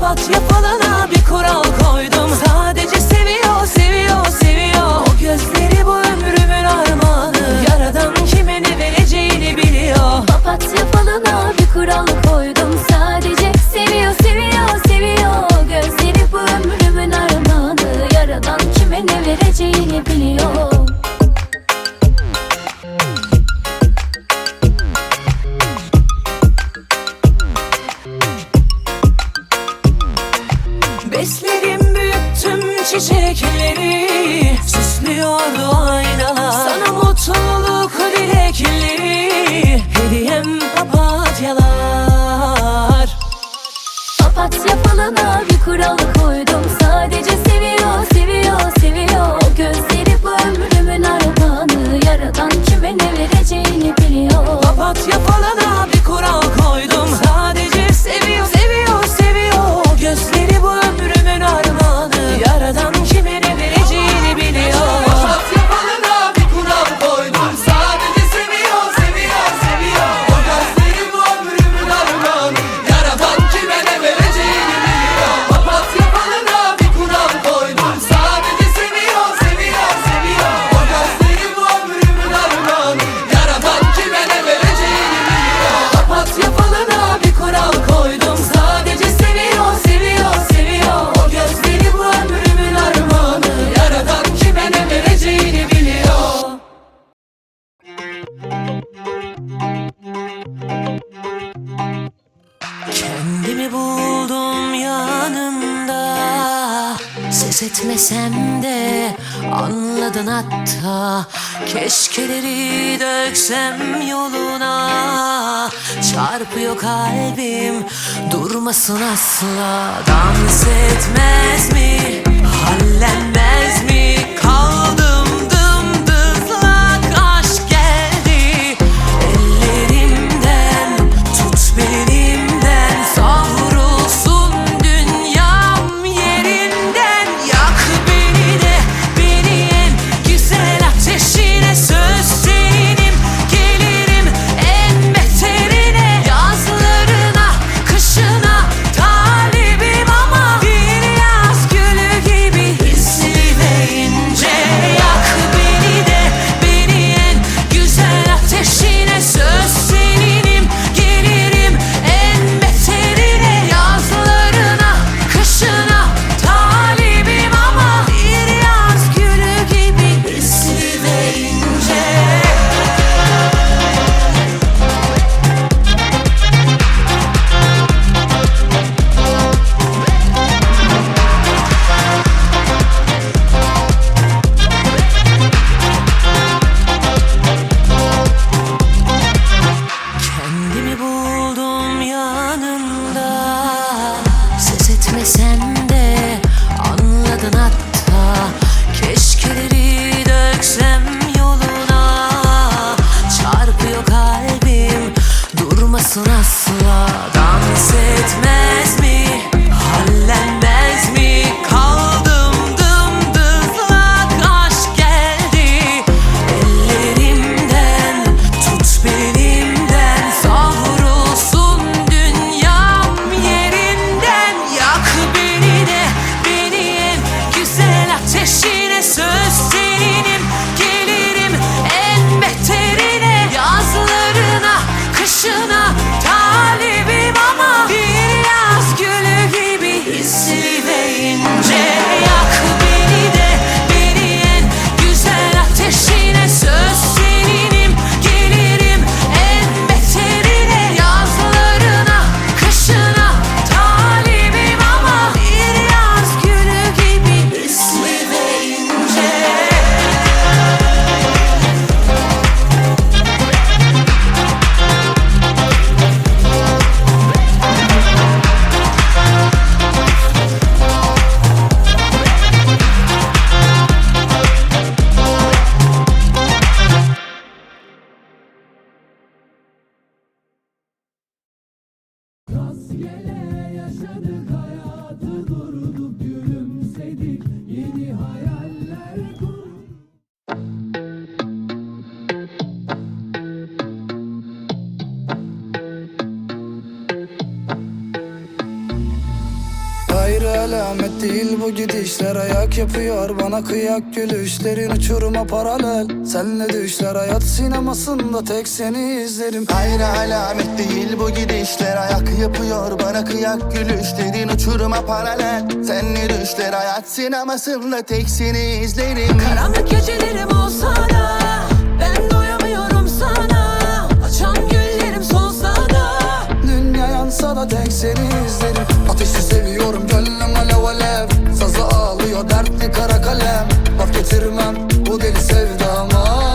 papatya falana bir kural koydum. Sadece seviyor seviyor seviyor. O gözleri bu ömrümün armağanı. Yaradan kime ne vereceğini biliyor. Papatya falana bir kural koydum. Sadece seviyor seviyor seviyor. O gözleri bu ömrümün armağanı. Yaradan kime ne vereceğini biliyor. na na Keşkeleri döksem yoluna Çarpıyor kalbim durmasın asla Dans etmez mi? Hallenmez mi? Kaldı Rastgele yaşadık hayatı bu gidişler ayak yapıyor. Bana kıyak gülüşlerin uçuruma paralel. Senle düşler hayat sinemasında tek seni izlerim. Hayra alamet değil bu gidişler. Ayak yapıyor. Bana kıyak gülüşlerin uçuruma paralel. Senle düşler hayat sinemasında tek seni izlerim. Karanlık gecelerim olsa da ben doyamıyorum sana. Açan güllerim solsa da Dünya yansa da tek seni tırman. Bu deli sevdama.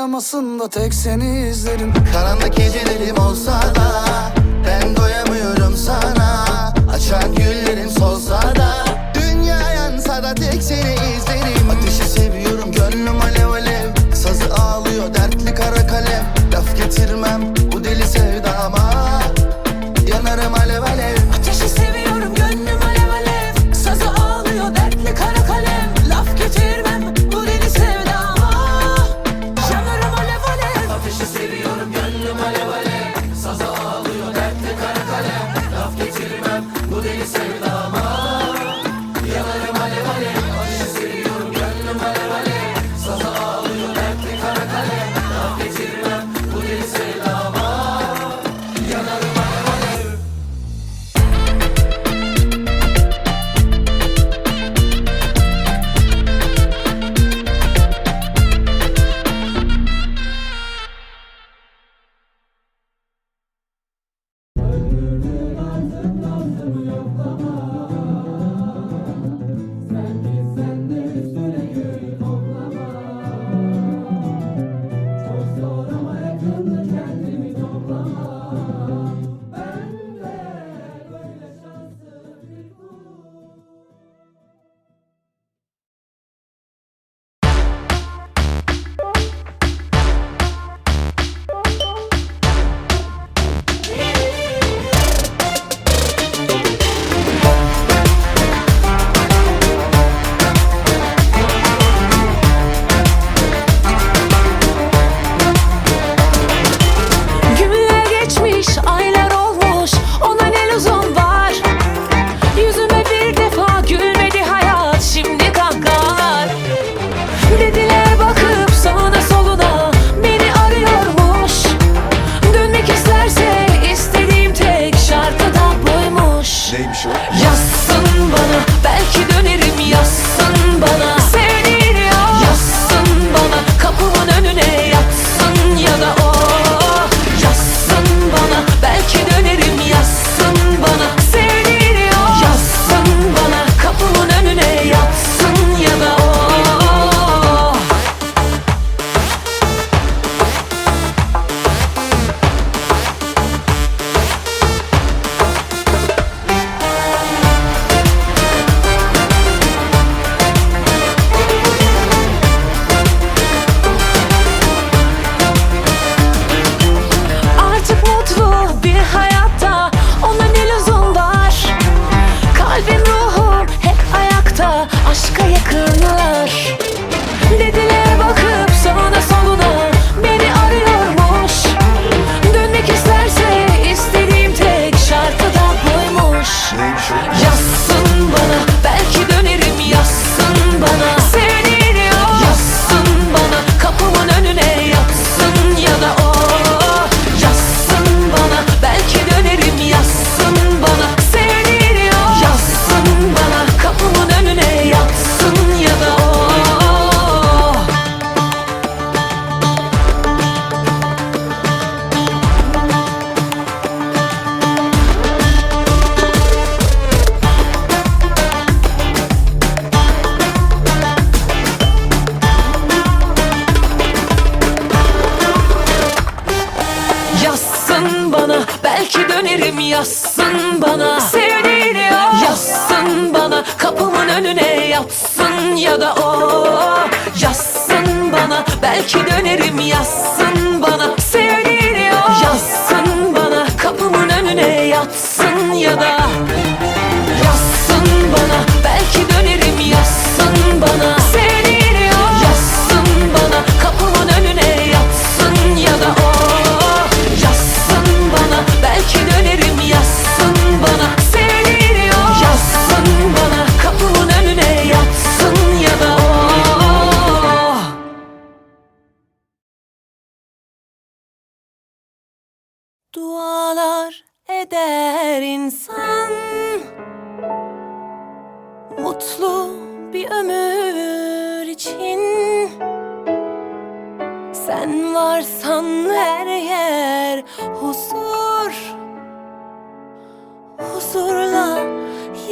oynamasın da tek seni izlerim. Karanlık gecelerim olsa da Belki dönerim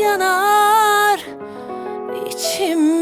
yanar. İçim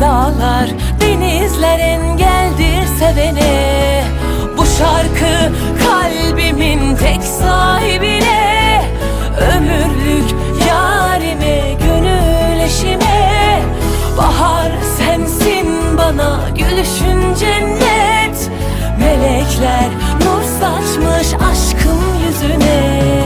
dağlar, denizler engeldir sevene. Bu şarkı kalbimin tek sahibine. Ömürlük yarime, gönül eşime. Bahar sensin bana gülüşün cennet. Melekler nur saçmış aşkım yüzüne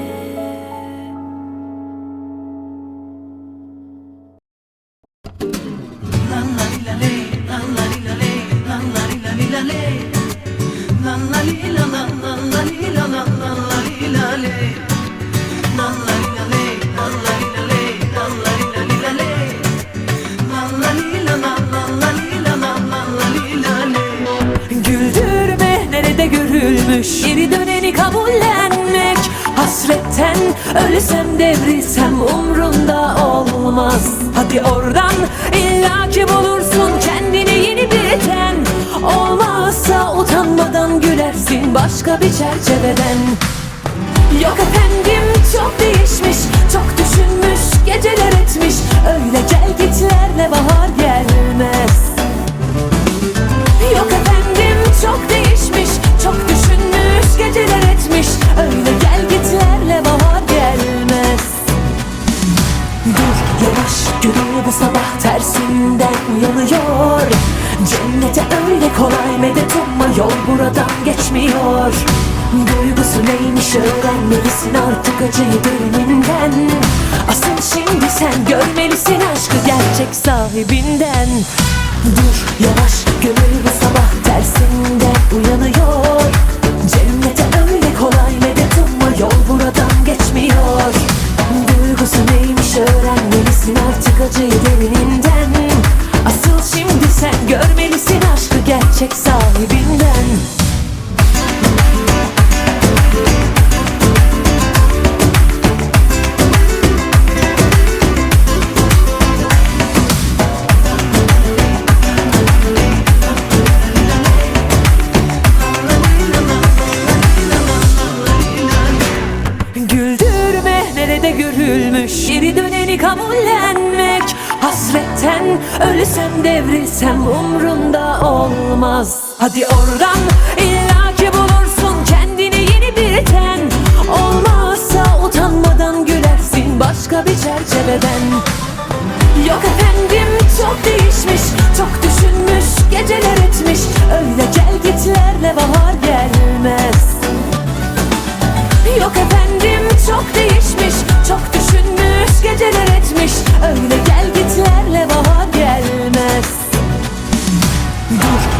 görülmüş Geri döneni kabullenmek Hasretten. Ölsem devrilsem umrunda olmaz. Hadi oradan illaki bulursun kendine yeni bir ten Olmazsa utanmadan gülersin başka bir çerçeveden. Yok efendim çok değişmiş Çok düşünmüş geceler etmiş. Öyle gel gitler gitlerle bahar bu sabah tersinden uyanıyor Cennete öyle kolay medet umma yol buradan geçmiyor. Duygusu neymiş öğrenmelisin artık acıyı derininden Asıl şimdi sen görmelisin aşkı gerçek sahibinden. Dur yavaş gönül bu sabah tersinden uyanıyor. Cennete öyle kolay medet umma yol buradan geçmiyor. Duygusu neymiş artık acıyı derininden Asıl şimdi sen görmelisin aşkı gerçek sahibinden Ölsem devrilsem umrunda olmaz. Hadi oradan illaki bulursun kendini yeni bir ten. Olmazsa utanmadan gülersin başka bir çerçeveden Yok efendim çok değişmiş Çok düşünmüş geceler etmiş. Öyle gel gitlerle bahar gelmez. Yok efendim çok değişmiş Çok düşünmüş geceler etmiş. Öyle gel gitlerle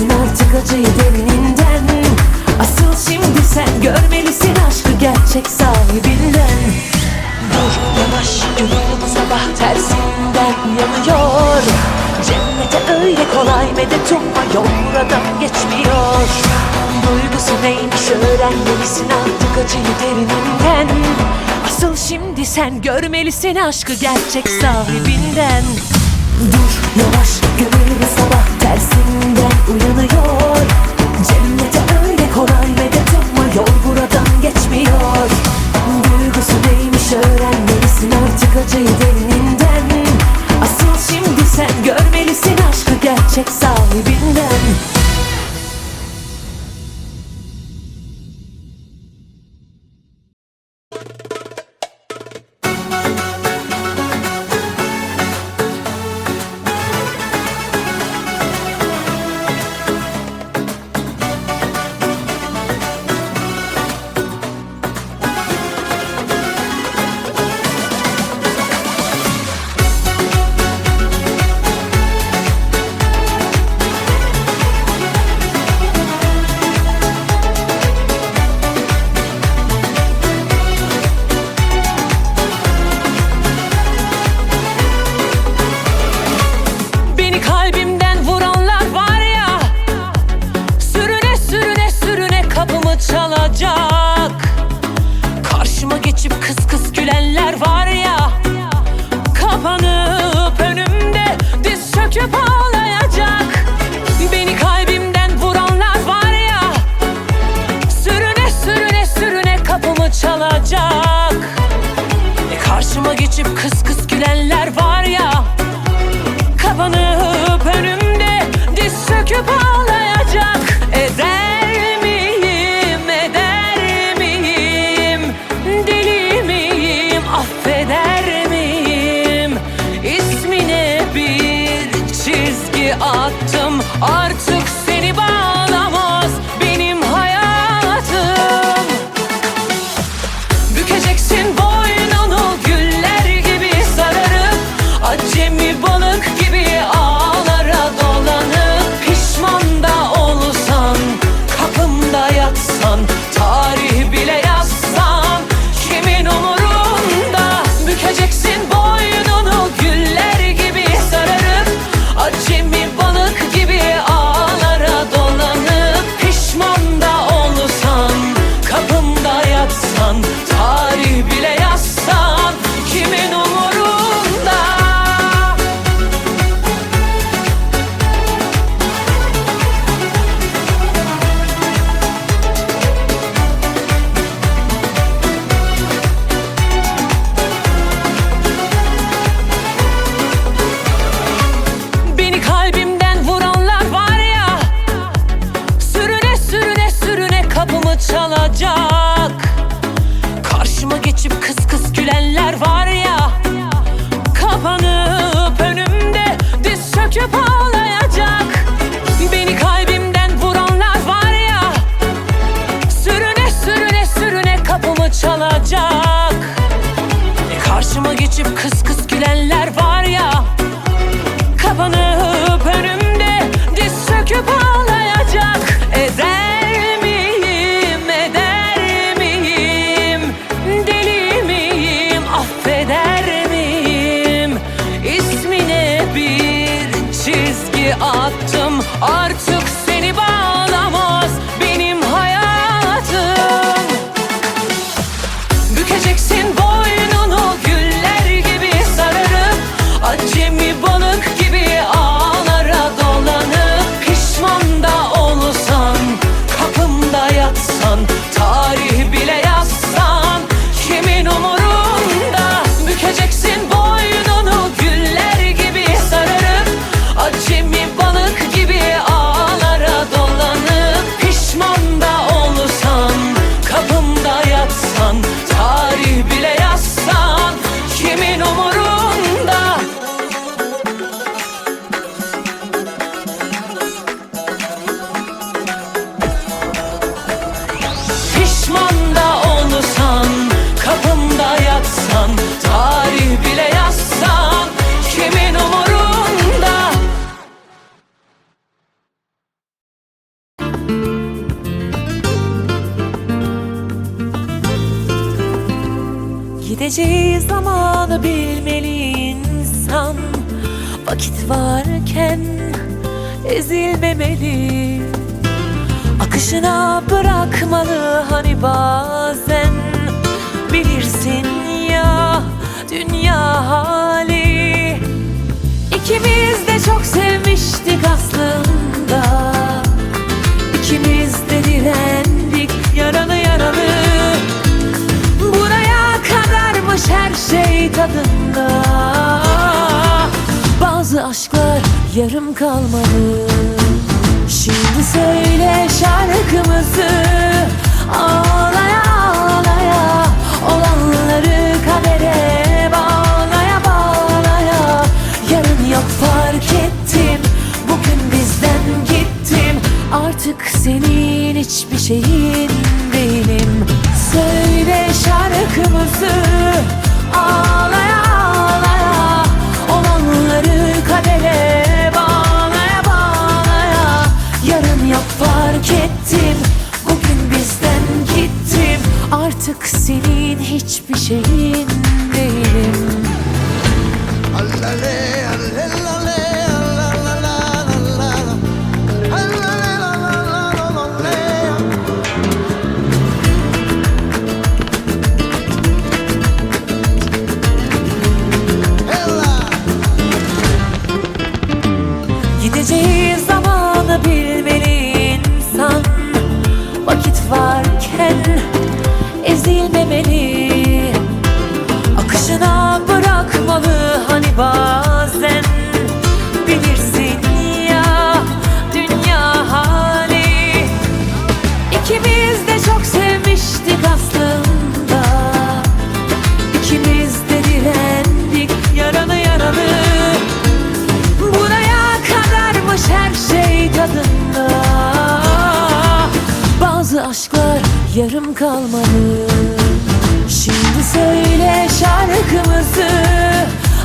öğrenmelisin artık acıyı derininden Asıl şimdi sen görmelisin aşkı gerçek sahibinden. Dur yavaş gönül sabah tersinden. Uyanıyor Cennete öyle kolay medet umma yol buradan geçmiyor. Duygusu neymiş öğrenmelisin artık acıyı derininden Asıl şimdi sen görmelisin aşkı gerçek sahibinden. Dur yavaş gönül sabah tersinden uyanıyor. Cennete öyle kolay medet umma yol buradan geçmiyor. Duygusu neymiş öğrenmelisin artık acıyı derininden Asıl şimdi sen görmelisin aşkı gerçek sahibinden attım artık Geçeceği zamanı bilmeli insan. Vakit varken ezilmemeli. Akışına bırakmalı hani bazen. Bilirsin ya dünya hali. İkimiz de çok sevmiştik aslında. İkimiz de direndik yaralı yaralı şey tadında. Bazı aşklar yarım kalmalı. Şimdi söyle şarkımızı. Ağlaya ağlaya Olanları kadere bağlaya bağlaya. Yarın yok fark ettim. Bugün bizden gittim. Artık senin hiçbir şeyin yarım kalmadı. Şimdi söyle şarkımızı.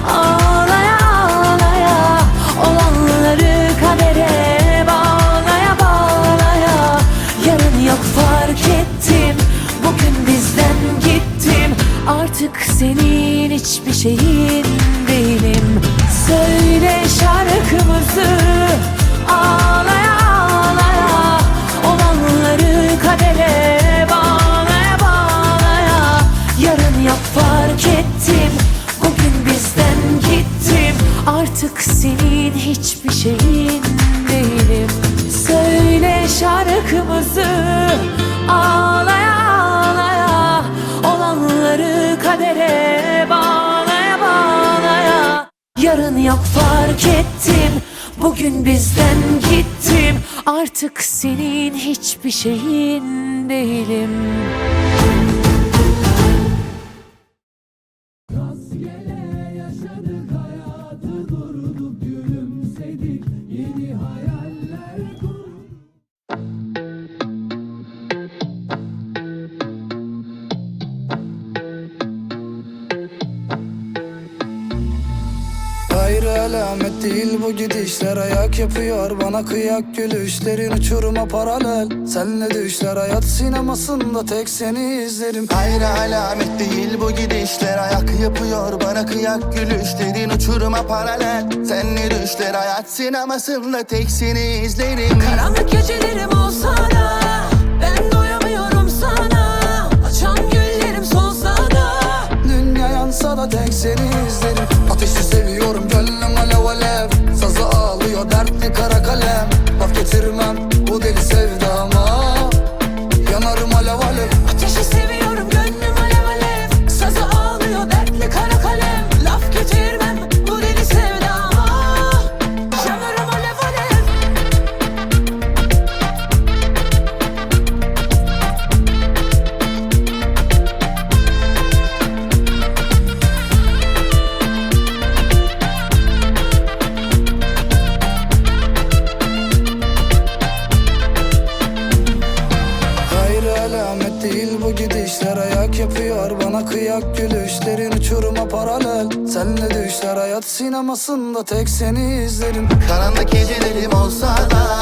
Ağlaya ağlaya Olanları kadere bağlaya bağlaya. Yarın yok fark ettim. Bugün bizden gittim. Artık senin hiçbir şeyin yarın yok fark ettim. Bugün bizden gittim. Artık senin hiçbir şeyin değilim. Bu gidişler ayak yapıyor Bana kıyak gülüşlerin uçuruma paralel. Senle düşler hayat sinemasında tek seni izlerim. Hayra alamet değil bu gidişler Ayak yapıyor bana kıyak gülüşlerin uçuruma paralel. Senle düşler hayat sinemasında tek seni izlerim. Karanlık gecelerim olsa da Ben doyamıyorum sana. Açan güllerim solsa da Dünya yansa da tek seni izlerim. Ateşi sinemasında tek seni izlerim. Karanlık gecelerim olsa da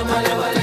sevdama Yanarım